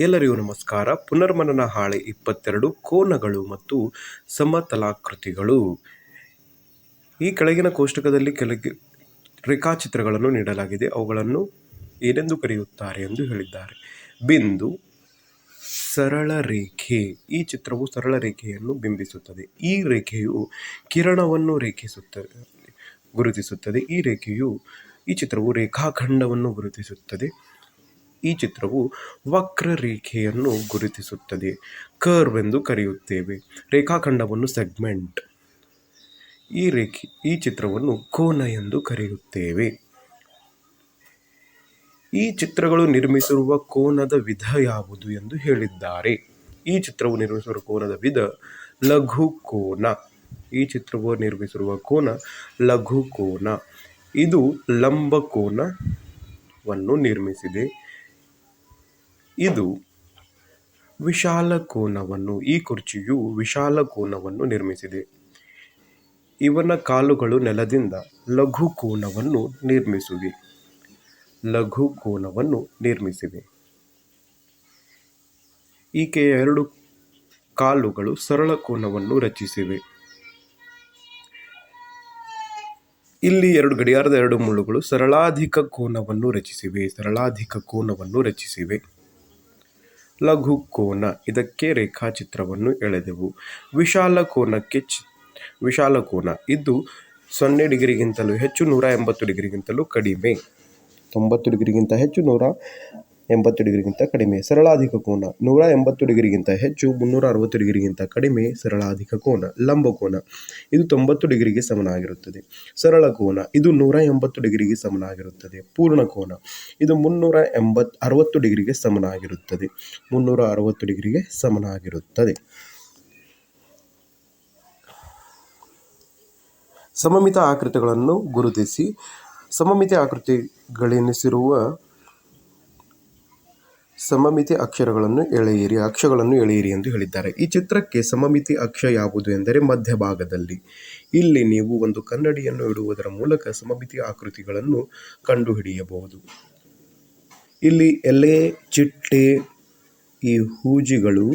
ಎಲ್ಲರಿಗೂ ನಮಸ್ಕಾರ. ಪುನರ್ಮನನ ಹಾಳೆ ಇಪ್ಪತ್ತೆರಡು, ಕೋನಗಳು ಮತ್ತು ಸಮತಲಾಕೃತಿಗಳು. ಈ ಕೆಳಗಿನ ಕೋಷ್ಟಕದಲ್ಲಿ ಕೆಳಗೆ ರೇಖಾಚಿತ್ರಗಳನ್ನು ನೀಡಲಾಗಿದೆ. ಅವುಗಳನ್ನು ಏನೆಂದು ಕರೆಯುತ್ತಾರೆ ಎಂದು ಹೇಳಿದ್ದಾರೆ. ಬಿಂದು, ಸರಳ ರೇಖೆ. ಈ ಚಿತ್ರವು ಸರಳ ರೇಖೆಯನ್ನು ಬಿಂಬಿಸುತ್ತದೆ. ಈ ರೇಖೆಯು ಕಿರಣವನ್ನು ರೇಖಿಸುತ್ತದೆ, ಗುರುತಿಸುತ್ತದೆ. ಈ ರೇಖೆಯು, ಈ ಚಿತ್ರವು ರೇಖಾಖಂಡವನ್ನು ಗುರುತಿಸುತ್ತದೆ. ಈ ಚಿತ್ರವು ವಕ್ರರೇಖೆಯನ್ನು ಗುರುತಿಸುತ್ತದೆ. ಕರ್ವ್ ಎಂದು ಕರೆಯುತ್ತೇವೆ. ರೇಖಾಖಂಡವನ್ನು ಸೆಗ್ಮೆಂಟ್. ಈ ರೇಖೆ, ಈ ಚಿತ್ರವನ್ನು ಕೋನ ಎಂದು ಕರೆಯುತ್ತೇವೆ. ಈ ಚಿತ್ರಗಳು ನಿರ್ಮಿಸಿರುವ ಕೋನದ ವಿಧ ಯಾವುದು ಎಂದು ಹೇಳಿದ್ದಾರೆ. ಈ ಚಿತ್ರವು ನಿರ್ಮಿಸಿರುವ ಕೋನದ ವಿಧ ಲಘು ಕೋನ. ಈ ಚಿತ್ರವು ನಿರ್ಮಿಸಿರುವ ಕೋನ ಲಘು ಕೋನ. ಇದು ಲಂಬ ಕೋನವನ್ನು ನಿರ್ಮಿಸಿದೆ. ಇದು ವಿಶಾಲ ಕೋನವನ್ನು, ಈ ಕುರ್ಚಿಯು ವಿಶಾಲ ಕೋನವನ್ನು ನಿರ್ಮಿಸಿದೆ. ಇವನ ಕಾಲುಗಳು ನೆಲದಿಂದ ಲಘು ಕೋನವನ್ನು ನಿರ್ಮಿಸಿವೆ. ಲಘು ಕೋನವನ್ನು ನಿರ್ಮಿಸಿವೆ. ಈಕೆಯ ಎರಡು ಕಾಲುಗಳು ಸರಳ ಕೋನವನ್ನು ರಚಿಸಿವೆ. ಇಲ್ಲಿ ಎರಡು ಗಡಿಯಾರದ ಎರಡು ಮುಳ್ಳುಗಳು ಸರಳಾಧಿಕ ಕೋನವನ್ನು ರಚಿಸಿವೆ. ಸರಳಾಧಿಕ ಕೋನವನ್ನು ರಚಿಸಿವೆ. ಲಘು ಕೋನ ಇದಕ್ಕೆ ರೇಖಾಚಿತ್ರವನ್ನು ಎಳೆದೆವು. ವಿಶಾಲ ಕೋನಕ್ಕೆ ಚಿ ವಿಶಾಲ ಕೋನ ಇದು ಸೊನ್ನೆ ಡಿಗ್ರಿಗಿಂತಲೂ ಹೆಚ್ಚು, ನೂರ ಎಂಬತ್ತು ಡಿಗ್ರಿಗಿಂತಲೂ ಕಡಿಮೆ. ತೊಂಬತ್ತು ಡಿಗ್ರಿಗಿಂತ ಹೆಚ್ಚು, ನೂರ ಎಂಬತ್ತು ಡಿಗ್ರಿಗಿಂತ ಕಡಿಮೆ ಸರಳಾಧಿಕ ಕೋನ ನೂರ ಎಂಬತ್ತು ಡಿಗ್ರಿಗಿಂತ ಹೆಚ್ಚು, ಮುನ್ನೂರ ಅರವತ್ತು ಡಿಗ್ರಿಗಿಂತ ಕಡಿಮೆ ಸರಳಾಧಿಕ ಕೋನ ಲಂಬ ಕೋನ. ಇದು ತೊಂಬತ್ತು ಡಿಗ್ರಿಗೆ ಸಮನಾಗಿರುತ್ತದೆ. ಸರಳ ಕೋನ ಇದು ನೂರ ಎಂಬತ್ತು ಡಿಗ್ರಿಗೆ ಸಮನಾಗಿರುತ್ತದೆ. ಪೂರ್ಣ ಕೋನ ಇದು ಮುನ್ನೂರ ಎಂಬತ್ ಅರವತ್ತು ಡಿಗ್ರಿಗೆ ಸಮನಾಗಿರುತ್ತದೆ. ಮುನ್ನೂರ ಅರವತ್ತು ಡಿಗ್ರಿಗೆ ಸಮನಾಗಿರುತ್ತದೆ. ಸಮಮಿತ ಆಕೃತಿಗಳನ್ನು ಗುರುತಿಸಿ. ಸಮಮಿತ ಆಕೃತಿಗಳೆನಿಸಿರುವ ಸಮಮಿತಿ ಅಕ್ಷರಗಳನ್ನು ಎಳೆಯಿರಿ, ಅಕ್ಷಗಳನ್ನು ಎಳೆಯಿರಿ ಎಂದು ಹೇಳಿದ್ದಾರೆ. ಈ ಚಿತ್ರಕ್ಕೆ ಸಮಮಿತಿ ಅಕ್ಷ ಯಾವುದು ಎಂದರೆ ಮಧ್ಯಭಾಗದಲ್ಲಿ. ಇಲ್ಲಿ ನೀವು ಒಂದು ಕನ್ನಡಿಯನ್ನು ಇಡುವುದರ ಮೂಲಕ ಸಮಮಿತಿ ಆಕೃತಿಗಳನ್ನು ಕಂಡುಹಿಡಿಯಬಹುದು. ಇಲ್ಲಿ ಎಲೆ, ಚಿಟ್ಟೆ, ಈ ಹೂಜಿಗಳು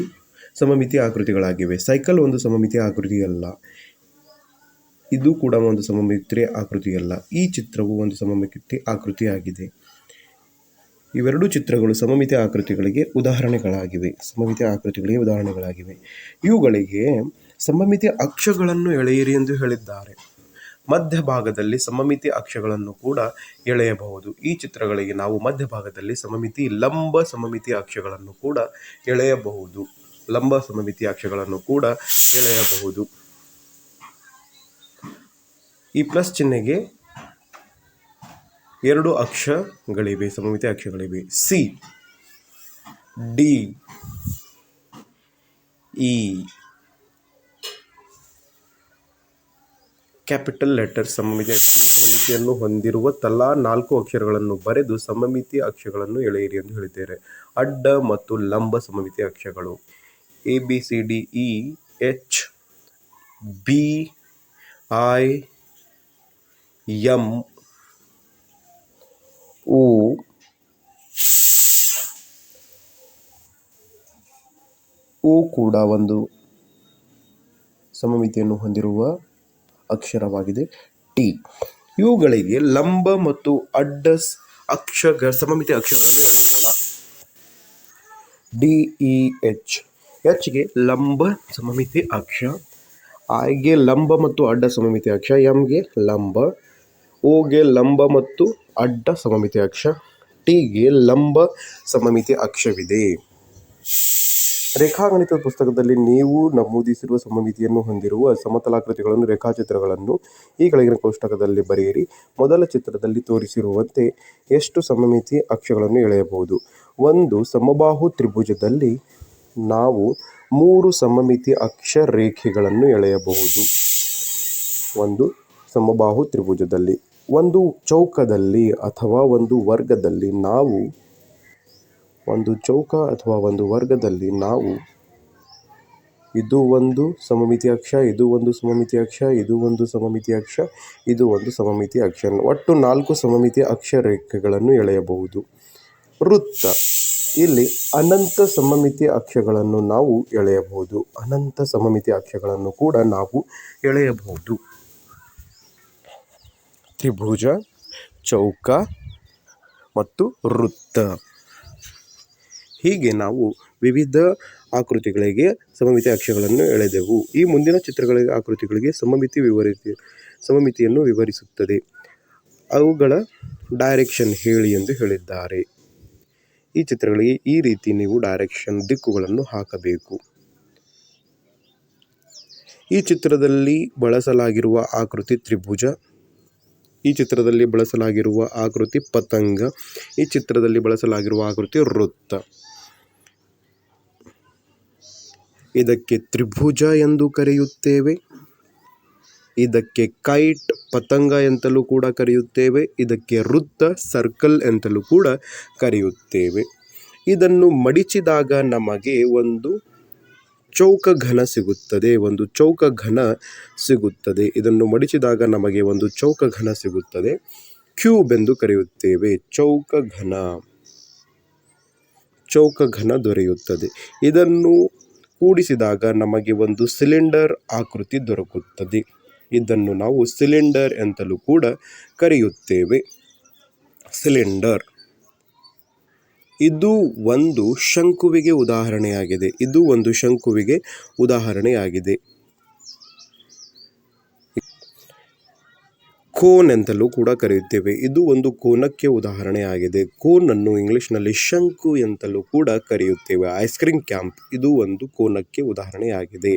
ಸಮಮಿತಿ ಆಕೃತಿಗಳಾಗಿವೆ. ಸೈಕಲ್ ಒಂದು ಸಮಮಿತಿ ಆಕೃತಿಯಲ್ಲ. ಇದು ಕೂಡ ಒಂದು ಸಮಮಿತಿ ಆಕೃತಿಯಲ್ಲ. ಈ ಚಿತ್ರವು ಒಂದು ಸಮಮಿತಿ ಆಕೃತಿಯಾಗಿದೆ. ಇವೆರಡು ಚಿತ್ರಗಳು ಸಮಮಿತಿ ಆಕೃತಿಗಳಿಗೆ ಉದಾಹರಣೆಗಳಾಗಿವೆ. ಸಮಮಿತಿ ಆಕೃತಿಗಳಿಗೆ ಉದಾಹರಣೆಗಳಾಗಿವೆ. ಇವುಗಳಿಗೆ ಸಮಮಿತಿ ಅಕ್ಷಗಳನ್ನು ಎಳೆಯಿರಿ ಎಂದು ಹೇಳಿದ್ದಾರೆ. ಮಧ್ಯಭಾಗದಲ್ಲಿ ಸಮಮಿತಿ ಅಕ್ಷಗಳನ್ನು ಕೂಡ ಎಳೆಯಬಹುದು. ಈ ಚಿತ್ರಗಳಿಗೆ ನಾವು ಮಧ್ಯಭಾಗದಲ್ಲಿ ಸಮಮಿತಿ ಲಂಬ ಸಮಮಿತಿ ಅಕ್ಷಗಳನ್ನು ಕೂಡ ಎಳೆಯಬಹುದು. ಲಂಬ ಸಮಮಿತಿ ಅಕ್ಷಗಳನ್ನು ಕೂಡ ಎಳೆಯಬಹುದು. ಈ ಪ್ಲಸ್ ಚಿಹ್ನೆಗೆ ಎರಡು ಅಕ್ಷಗಳಿವೆ, ಸಮಮಿತಿ ಅಕ್ಷಗಳಿವೆ. C, D, E, capital letter ಸಮಮಿತಿ ಅಕ್ಷರ ಸಮಮಿತಿಯನ್ನು ಹೊಂದಿರುವ ತಲಾ ನಾಲ್ಕು ಅಕ್ಷರಗಳನ್ನು ಬರೆದು ಸಮಮಿತಿ ಅಕ್ಷಗಳನ್ನು ಎಳೆಯಿರಿ ಎಂದು ಹೇಳಿದ್ದೇವೆ. ಅಡ್ಡ ಮತ್ತು ಲಂಬ ಸಮಮಿತಿ ಅಕ್ಷಗಳು. A, B, C, D, E, H, B, I, M ಉ ಉ ಕೂಡ ಒಂದು ಸಮಮಿತಿಯನ್ನು ಹೊಂದಿರುವ ಅಕ್ಷರವಾಗಿದೆ. ಟಿ. ಇವುಗಳಿಗೆ ಲಂಬ ಮತ್ತು ಅಡ್ಡ ಅಕ್ಷ ಸಮಮಿತಿ ಅಕ್ಷರಗಳನ್ನು ಹೇಳೋಣ ಡಿ, ಇ, ಎಚ್. ಎಚ್ಗೆ ಲಂಬ ಸಮಮಿತಿ ಅಕ್ಷ ಐಗೆ ಲಂಬ ಮತ್ತು ಅಡ್ಡ ಸಮಮಿತಿ ಅಕ್ಷ ಎಂಗೆ ಲಂಬ. ಓಗೆ ಲಂಬ ಮತ್ತು ಅಡ್ಡ ಸಮಮಿತಿ ಅಕ್ಷ, ಟಿಗೆ ಲಂಬ ಸಮಮಿತಿ ಅಕ್ಷವಿದೆ. ರೇಖಾಗಣಿತದ ಪುಸ್ತಕದಲ್ಲಿ ನೀವು ನಮೂದಿಸಿರುವ ಸಮಮಿತಿಯನ್ನು ಹೊಂದಿರುವ ಸಮತಲಾಕೃತಿಗಳನ್ನು, ರೇಖಾಚಿತ್ರಗಳನ್ನು ಈ ಕೆಳಗಿನ ಕೋಷ್ಟಕದಲ್ಲಿ ಬರೆಯಿರಿ. ಮೊದಲ ಚಿತ್ರದಲ್ಲಿ ತೋರಿಸಿರುವಂತೆ ಎಷ್ಟು ಸಮಮಿತಿ ಅಕ್ಷಗಳನ್ನು ಎಳೆಯಬಹುದು? ಒಂದು ಸಮಬಾಹು ತ್ರಿಭುಜದಲ್ಲಿ ನಾವು ಮೂರು ಸಮಮಿತಿ ಅಕ್ಷ ರೇಖೆಗಳನ್ನು ಎಳೆಯಬಹುದು. ಒಂದು ಸಮಬಾಹು ತ್ರಿಭುಜದಲ್ಲಿ. ಒಂದು ಚೌಕದಲ್ಲಿ ಅಥವಾ ಒಂದು ವರ್ಗದಲ್ಲಿ ನಾವು, ಒಂದು ಚೌಕ ಅಥವಾ ಒಂದು ವರ್ಗದಲ್ಲಿ ನಾವು, ಇದು ಒಂದು ಸಮಮಿತಿ ಅಕ್ಷ, ಇದು ಒಂದು ಸಮಮಿತಿ ಅಕ್ಷ, ಇದು ಒಂದು ಸಮಮಿತಿ ಅಕ್ಷ, ಇದು ಒಂದು ಸಮಮಿತಿ ಅಕ್ಷ. ಒಟ್ಟು ನಾಲ್ಕು ಸಮಮಿತಿ ಅಕ್ಷ ರೇಖೆಗಳನ್ನು ಎಳೆಯಬಹುದು. ವೃತ್ತ. ಇಲ್ಲಿ ಅನಂತ ಸಮಮಿತಿ ಅಕ್ಷಗಳನ್ನು ನಾವು ಎಳೆಯಬಹುದು. ಅನಂತ ಸಮಮಿತಿ ಅಕ್ಷಗಳನ್ನು ಕೂಡ ನಾವು ಎಳೆಯಬಹುದು. ತ್ರಿಭುಜ, ಚೌಕ ಮತ್ತು ವೃತ್ತ. ಹೀಗೆ ನಾವು ವಿವಿಧ ಆಕೃತಿಗಳಿಗೆ ಸಮಮಿತಿ ಅಕ್ಷಗಳನ್ನು ಎಳೆದೆವು. ಈ ಮುಂದಿನ ಚಿತ್ರಗಳಿಗೆ ಆಕೃತಿಗಳಿಗೆ ಸಮಮಿತಿ ವಿವರಿಸಿ, ಸಮಮಿತಿಯನ್ನು ವಿವರಿಸುತ್ತದೆ. ಅವುಗಳ ಡೈರೆಕ್ಷನ್ ಹೇಳಿ ಎಂದು ಹೇಳಿದ್ದಾರೆ. ಈ ಚಿತ್ರಗಳಿಗೆ ಈ ರೀತಿ ನೀವು ಡೈರೆಕ್ಷನ್ ದಿಕ್ಕುಗಳನ್ನು ಹಾಕಬೇಕು. ಈ ಚಿತ್ರದಲ್ಲಿ ಬಳಸಲಾಗಿರುವ ಆಕೃತಿ ತ್ರಿಭುಜ ಈ ಚಿತ್ರದಲ್ಲಿ ಬಳಸಲಾಗಿರುವ ಆಕೃತಿ ಪತಂಗ, ಈ ಚಿತ್ರದಲ್ಲಿ ಬಳಸಲಾಗಿರುವ ಆಕೃತಿ ವೃತ್ತ. ಇದಕ್ಕೆ ತ್ರಿಭುಜ ಎಂದು ಕರೆಯುತ್ತೇವೆ. ಇದಕ್ಕೆ ಕೈಟ್ ಪತಂಗ ಎಂತಲೂ ಕೂಡ ಕರೆಯುತ್ತೇವೆ. ಇದಕ್ಕೆ ವೃತ್ತ, ಸರ್ಕಲ್ ಎಂತಲೂ ಕೂಡ ಕರೆಯುತ್ತೇವೆ. ಇದನ್ನು ಮಡಿಚಿದಾಗ ನಮಗೆ ಒಂದು ಚೌಕ ಘನ ಸಿಗುತ್ತದೆ, ಒಂದು ಚೌಕ ಘನ ಸಿಗುತ್ತದೆ. ಇದನ್ನು ಮಡಿಚಿದಾಗ ನಮಗೆ ಒಂದು ಚೌಕ ಘನ ಸಿಗುತ್ತದೆ. ಕ್ಯೂಬ್ ಎಂದು ಕರೆಯುತ್ತೇವೆ. ಚೌಕ ಘನ. ಚೌಕ ಘನ ದೊರೆಯುತ್ತದೆ. ಇದನ್ನು ಕೂಡಿಸಿದಾಗ ನಮಗೆ ಒಂದು ಸಿಲಿಂಡರ್ ಆಕೃತಿ ದೊರಕುತ್ತದೆ. ಇದನ್ನು ನಾವು ಸಿಲಿಂಡರ್ ಎಂತಲೂ ಕೂಡ ಕರೆಯುತ್ತೇವೆ. ಸಿಲಿಂಡರ್. ಇದು ಒಂದು ಶಂಕುವಿಗೆ ಉದಾಹರಣೆಯಾಗಿದೆ. ಇದು ಒಂದು ಶಂಕುವಿಗೆ ಉದಾಹರಣೆಯಾಗಿದೆ. ಕೋನ್ ಅಂತಲೂ ಕೂಡ ಕರೆಯುತ್ತೇವೆ. ಇದು ಒಂದು ಕೋನಕ್ಕೆ ಉದಾಹರಣೆಯಾಗಿದೆ. ಕೋನನ್ನು ಇಂಗ್ಲಿಷ್ನಲ್ಲಿ ಶಂಕು ಎಂತಲೂ ಕೂಡ ಕರೆಯುತ್ತೇವೆ. ಐಸ್ ಕ್ರೀಮ್ ಕ್ಯಾಂಪ್ ಇದು ಒಂದು ಕೋನಕ್ಕೆ ಉದಾಹರಣೆಯಾಗಿದೆ.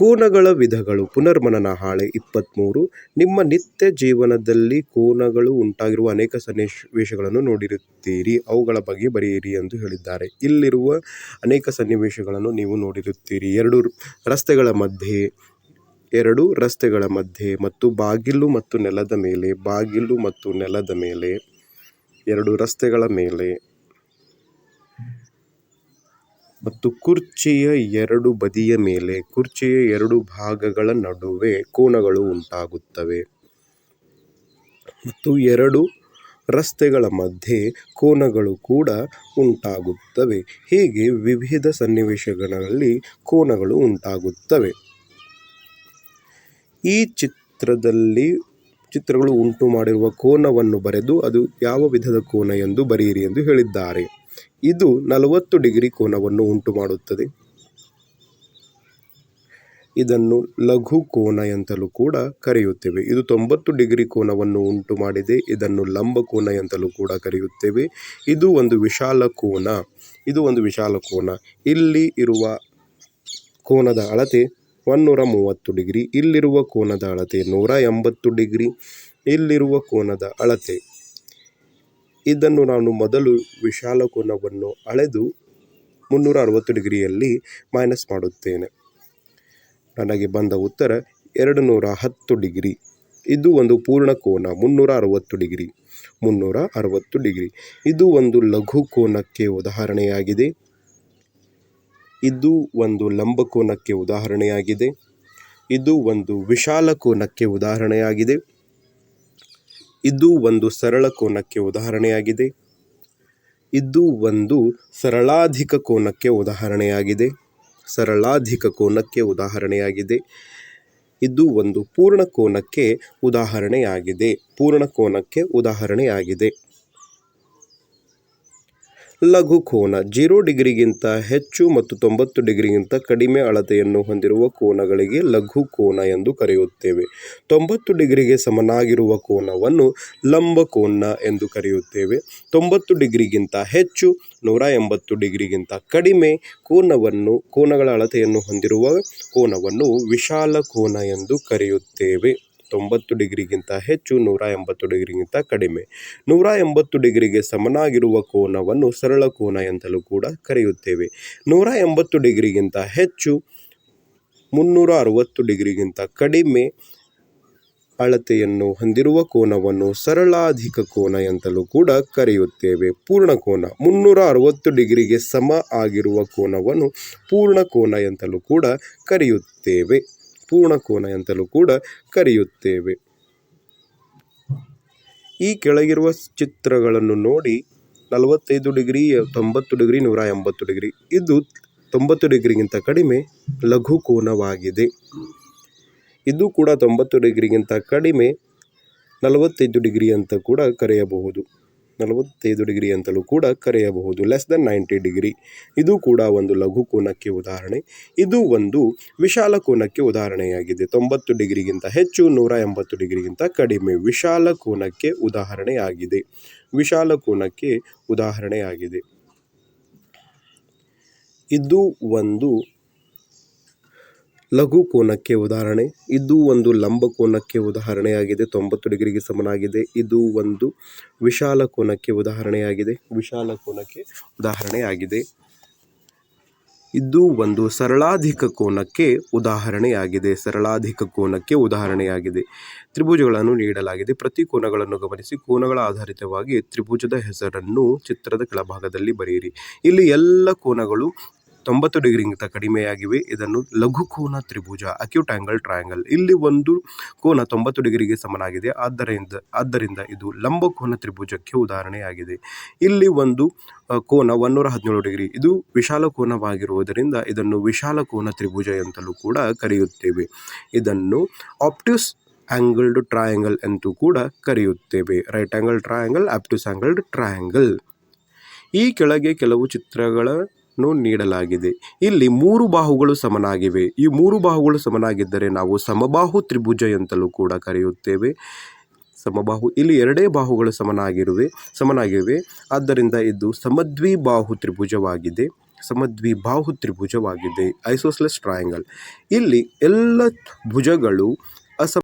ಕೋನಗಳ ವಿಧಗಳು. ಪುನರ್ಮನನ ಹಾಳೆ ಇಪ್ಪತ್ತ್ಮೂರು ನಿಮ್ಮ ನಿತ್ಯ ಜೀವನದಲ್ಲಿ ಕೋನಗಳು ಉಂಟಾಗಿರುವ ಅನೇಕ ಸನ್ನಿವೇಶಗಳನ್ನು ನೋಡಿರುತ್ತೀರಿ. ಅವುಗಳ ಬಗ್ಗೆ ಬರೆಯಿರಿ ಎಂದು ಹೇಳಿದ್ದಾರೆ. ಇಲ್ಲಿರುವ ಅನೇಕ ಸನ್ನಿವೇಶಗಳನ್ನು ನೀವು ನೋಡಿರುತ್ತೀರಿ. ಎರಡು, ರಸ್ತೆಗಳ ಮಧ್ಯೆ. ಎರಡು, ರಸ್ತೆಗಳ ಮಧ್ಯೆ ಮತ್ತು ಬಾಗಿಲು ಮತ್ತು ನೆಲದ ಮೇಲೆ. ಬಾಗಿಲು ಮತ್ತು ನೆಲದ ಮೇಲೆ. ಎರಡು, ರಸ್ತೆಗಳ ಮೇಲೆ. ಮತ್ತು ಕುರ್ಚಿಯ ಎರಡು ಬದಿಯ ಮೇಲೆ ಕುರ್ಚಿಯ ಎರಡು ಭಾಗಗಳ ನಡುವೆ ಕೋಣಗಳು ಉಂಟಾಗುತ್ತವೆ. ಮತ್ತು ಎರಡು ರಸ್ತೆಗಳ ಮಧ್ಯೆ ಕೋನಗಳು ಕೂಡ ಉಂಟಾಗುತ್ತವೆ. ಹೀಗೆ ವಿವಿಧ ಸನ್ನಿವೇಶಗಳಲ್ಲಿ ಕೋಣಗಳು ಉಂಟಾಗುತ್ತವೆ. ಈ ಚಿತ್ರದಲ್ಲಿ ಚಿತ್ರಗಳು ಉಂಟು ಮಾಡಿರುವ ಕೋನವನ್ನು ಬರೆದು ಅದು ಯಾವ ವಿಧದ ಕೋನ ಎಂದು ಬರೆಯಿರಿ ಎಂದು ಹೇಳಿದ್ದಾರೆ. ಇದು ನಲವತ್ತು ಡಿಗ್ರಿ ಕೋನವನ್ನು ಉಂಟು ಮಾಡುತ್ತದೆ ಇದನ್ನು ಲಘು ಕೋನ ಎಂತಲೂ ಕೂಡ ಕರೆಯುತ್ತೇವೆ. ಇದು ತೊಂಬತ್ತು ಡಿಗ್ರಿ ಕೋನವನ್ನು ಉಂಟು ಮಾಡಿದೆ ಇದನ್ನು ಲಂಬ ಕೋನ ಎಂತಲೂ ಕೂಡ ಕರೆಯುತ್ತೇವೆ. ಇದು ಒಂದು ವಿಶಾಲ ಕೋನ. ಇದು ಒಂದು ವಿಶಾಲ ಕೋನ. ಇಲ್ಲಿ ಇರುವ ಕೋನದ ಅಳತೆ ಒನ್ನೂರ ಮೂವತ್ತು ಡಿಗ್ರಿ. ಇಲ್ಲಿರುವ ಕೋನದ ಅಳತೆ ನೂರ ಎಂಬತ್ತು ಡಿಗ್ರಿ. ಇಲ್ಲಿರುವ ಕೋನದ ಅಳತೆ ಇದನ್ನು ನಾನು ಮೊದಲು ವಿಶಾಲ ಕೋನವನ್ನು ಅಳೆದು ಮುನ್ನೂರ ಅರವತ್ತು ಡಿಗ್ರಿಯಲ್ಲಿ ಮೈನಸ್ ಮಾಡುತ್ತೇನೆ. ನನಗೆ ಬಂದ ಉತ್ತರ ಎರಡು ನೂರ ಹತ್ತು ಡಿಗ್ರಿ. ಇದು ಒಂದು ಪೂರ್ಣ ಕೋನ ಮುನ್ನೂರ ಅರವತ್ತು ಡಿಗ್ರಿ. ಮುನ್ನೂರ ಅರವತ್ತು ಡಿಗ್ರಿ. ಇದು ಒಂದು ಲಘು ಕೋನಕ್ಕೆ ಉದಾಹರಣೆಯಾಗಿದೆ. ಇದು ಒಂದು ಲಂಬ ಕೋನಕ್ಕೆ ಉದಾಹರಣೆಯಾಗಿದೆ. ಇದು ಒಂದು ವಿಶಾಲ ಕೋನಕ್ಕೆ ಉದಾಹರಣೆಯಾಗಿದೆ. ಇದು ಒಂದು ಸರಳ ಕೋನಕ್ಕೆ ಉದಾಹರಣೆಯಾಗಿದೆ. ಇದು ಒಂದು ಸರಳಾಧಿಕ ಕೋನಕ್ಕೆ ಉದಾಹರಣೆಯಾಗಿದೆ. ಸರಳಾಧಿಕ ಕೋನಕ್ಕೆ ಉದಾಹರಣೆಯಾಗಿದೆ. ಇದು ಒಂದು ಪೂರ್ಣ ಕೋನಕ್ಕೆ ಉದಾಹರಣೆಯಾಗಿದೆ. ಪೂರ್ಣ ಕೋನಕ್ಕೆ ಉದಾಹರಣೆಯಾಗಿದೆ. ಲಘು ಕೋನ ಜೀರೋ ಡಿಗ್ರಿಗಿಂತ ಹೆಚ್ಚು ಮತ್ತು ತೊಂಬತ್ತು ಡಿಗ್ರಿಗಿಂತ ಕಡಿಮೆ ಅಳತೆಯನ್ನು ಹೊಂದಿರುವ ಕೋನಗಳಿಗೆ ಲಘು ಕೋನ ಎಂದು ಕರೆಯುತ್ತೇವೆ. ತೊಂಬತ್ತು ಡಿಗ್ರಿಗೆ ಸಮನಾಗಿರುವ ಕೋನವನ್ನು ಲಂಬ ಕೋನ ಎಂದು ಕರೆಯುತ್ತೇವೆ. ತೊಂಬತ್ತು ಡಿಗ್ರಿಗಿಂತ ಹೆಚ್ಚು, ನೂರ ಎಂಬತ್ತು ಡಿಗ್ರಿಗಿಂತ ಕಡಿಮೆ ಕೋನವನ್ನು, ಕೋನಗಳ ಅಳತೆಯನ್ನು ಹೊಂದಿರುವ ಕೋನವನ್ನು ವಿಶಾಲ ಕೋನ ಎಂದು ಕರೆಯುತ್ತೇವೆ. ತೊಂಬತ್ತು ಡಿಗ್ರಿಗಿಂತ ಹೆಚ್ಚು, ನೂರ ಎಂಬತ್ತು ಡಿಗ್ರಿಗಿಂತ ಕಡಿಮೆ. ನೂರ ಎಂಬತ್ತು ಡಿಗ್ರಿಗೆ ಸಮನಾಗಿರುವ ಕೋನವನ್ನು ಸರಳ ಕೋನ ಎಂತಲೂ ಕೂಡ ಕರೆಯುತ್ತೇವೆ. ನೂರ ಎಂಬತ್ತು ಡಿಗ್ರಿಗಿಂತ ಹೆಚ್ಚು, ಮುನ್ನೂರ ಅರವತ್ತು ಡಿಗ್ರಿಗಿಂತ ಕಡಿಮೆ ಅಳತೆಯನ್ನು ಹೊಂದಿರುವ ಕೋನವನ್ನು ಸರಳಾಧಿಕ ಕೋನ ಎಂತಲೂ ಕೂಡ ಕರೆಯುತ್ತೇವೆ. ಪೂರ್ಣ ಕೋನ, ಮುನ್ನೂರ ಅರವತ್ತು ಡಿಗ್ರಿಗೆ ಸಮ ಆಗಿರುವ ಕೋನವನ್ನು ಪೂರ್ಣ ಕೋನ ಎಂತಲೂ ಕೂಡ ಕರೆಯುತ್ತೇವೆ. ಪೂರ್ಣ ಕೋನ ಎಂತಲೂ ಕೂಡ ಕರೆಯುತ್ತೇವೆ. ಈ ಕೆಳಗಿರುವ ಚಿತ್ರಗಳನ್ನು ನೋಡಿ ನಲವತ್ತೈದು ಡಿಗ್ರಿ, ತೊಂಬತ್ತು ಡಿಗ್ರಿ, ನೂರ ಎಂಬತ್ತು ಡಿಗ್ರಿ. ಇದು ತೊಂಬತ್ತು ಡಿಗ್ರಿಗಿಂತ ಕಡಿಮೆ ಲಘು ಕೋನವಾಗಿದೆ. ಇದು ಕೂಡ ತೊಂಬತ್ತು ಡಿಗ್ರಿಗಿಂತ ಕಡಿಮೆ ನಲವತ್ತೈದು ಡಿಗ್ರಿ ಅಂತ ಕೂಡ ಕರೆಯಬಹುದು. ನಲವತ್ತೈದು ಡಿಗ್ರಿ ಅಂತಲೂ ಕೂಡ ಕರೆಯಬಹುದು. Less than ninety degree. ಇದು ಕೂಡ ಒಂದು ಲಘು ಕೋನಕ್ಕೆ ಉದಾಹರಣೆ. ಇದು ಒಂದು ವಿಶಾಲ ಕೋನಕ್ಕೆ ಉದಾಹರಣೆಯಾಗಿದೆ. ತೊಂಬತ್ತು ಡಿಗ್ರಿಗಿಂತ ಹೆಚ್ಚು, ನೂರ ಎಂಬತ್ತು ಡಿಗ್ರಿಗಿಂತ ಕಡಿಮೆ. ವಿಶಾಲ ಕೋನಕ್ಕೆ ಉದಾಹರಣೆಯಾಗಿದೆ. ವಿಶಾಲ ಕೋನಕ್ಕೆ ಉದಾಹರಣೆಯಾಗಿದೆ. ಇದು ಒಂದು ಲಘು ಕೋನಕ್ಕೆ ಉದಾಹರಣೆ. ಇದು ಒಂದು ಲಂಬ ಕೋನಕ್ಕೆ ಉದಾಹರಣೆಯಾಗಿದೆ. ತೊಂಬತ್ತು ಡಿಗ್ರಿಗೆ ಸಮನಾಗಿದೆ. ಇದು ಒಂದು ವಿಶಾಲ ಕೋನಕ್ಕೆ ಉದಾಹರಣೆಯಾಗಿದೆ. ವಿಶಾಲ ಕೋನಕ್ಕೆ ಉದಾಹರಣೆಯಾಗಿದೆ. ಇದು ಒಂದು ಸರಳಾಧಿಕ ಕೋನಕ್ಕೆ ಉದಾಹರಣೆಯಾಗಿದೆ. ಸರಳಾಧಿಕ ಕೋನಕ್ಕೆ ಉದಾಹರಣೆಯಾಗಿದೆ. ತ್ರಿಭುಜಗಳನ್ನು ನೀಡಲಾಗಿದೆ. ಪ್ರತಿ ಕೋನಗಳನ್ನು ಗಮನಿಸಿ. ಕೋನಗಳ ಆಧಾರಿತವಾಗಿ ತ್ರಿಭುಜದ ಹೆಸರನ್ನು ಚಿತ್ರದ ಕೆಳಭಾಗದಲ್ಲಿ ಬರೆಯಿರಿ. ಇಲ್ಲಿ ಎಲ್ಲ ಕೋನಗಳು ತೊಂಬತ್ತು ಡಿಗ್ರಿಗಿಂತ ಕಡಿಮೆಯಾಗಿವೆ. ಇದನ್ನು ಲಘು ಕೋನ ತ್ರಿಭುಜ ಅಕ್ಯೂಟ್ ಆ್ಯಂಗಲ್ ಟ್ರಯಾಂಗಲ್ ಇಲ್ಲಿ ಒಂದು ಕೋನ ತೊಂಬತ್ತು ಡಿಗ್ರಿಗೆ ಸಮನಾಗಿದೆ. ಆದ್ದರಿಂದ ಆದ್ದರಿಂದ ಇದು ಲಂಬ ಕೋನ ತ್ರಿಭುಜಕ್ಕೆ ಉದಾಹರಣೆಯಾಗಿದೆ. ಇಲ್ಲಿ ಒಂದು ಕೋನ ಒನ್ನೂರ ಹದಿನೇಳು ಡಿಗ್ರಿ. ಇದು ವಿಶಾಲ ಕೋನವಾಗಿರುವುದರಿಂದ ಇದನ್ನು ವಿಶಾಲ ಕೋನ ತ್ರಿಭುಜ ಅಂತಲೂ ಕೂಡ ಕರೆಯುತ್ತೇವೆ. ಇದನ್ನು ಆಪ್ಟಿಸ್ ಆ್ಯಂಗಲ್ಡ್ ಟ್ರಯಾಂಗಲ್ ಅಂತೂ ಕೂಡ ಕರೆಯುತ್ತೇವೆ. Right angle triangle obtuse angled triangle ಈ ಕೆಳಗೆ ಕೆಲವು ಚಿತ್ರಗಳನ್ನು ನೀಡಲಾಗಿದೆ. ಇಲ್ಲಿ ಮೂರು ಬಾಹುಗಳು ಸಮನಾಗಿವೆ. ಈ ಮೂರು ಬಾಹುಗಳು ಸಮನಾಗಿದ್ದರೆ ನಾವು ಸಮಬಾಹು ತ್ರಿಭುಜ ಅಂತಲೂ ಕೂಡ ಕರೆಯುತ್ತೇವೆ. ಸಮಬಾಹು ಇಲ್ಲಿ ಎರಡೇ ಬಾಹುಗಳು ಸಮನಾಗಿರುವೆ, ಸಮನಾಗಿವೆ. ಆದ್ದರಿಂದ ಇದು ಸಮದ್ವಿಬಾಹು ತ್ರಿಭುಜವಾಗಿದೆ. ಸಮದ್ವಿಬಾಹು ತ್ರಿಭುಜವಾಗಿದೆ. ಐಸೋಸ್ಲೆಸ್ ಟ್ರಯಾಂಗಲ್. ಇಲ್ಲಿ ಎಲ್ಲ ಭುಜಗಳು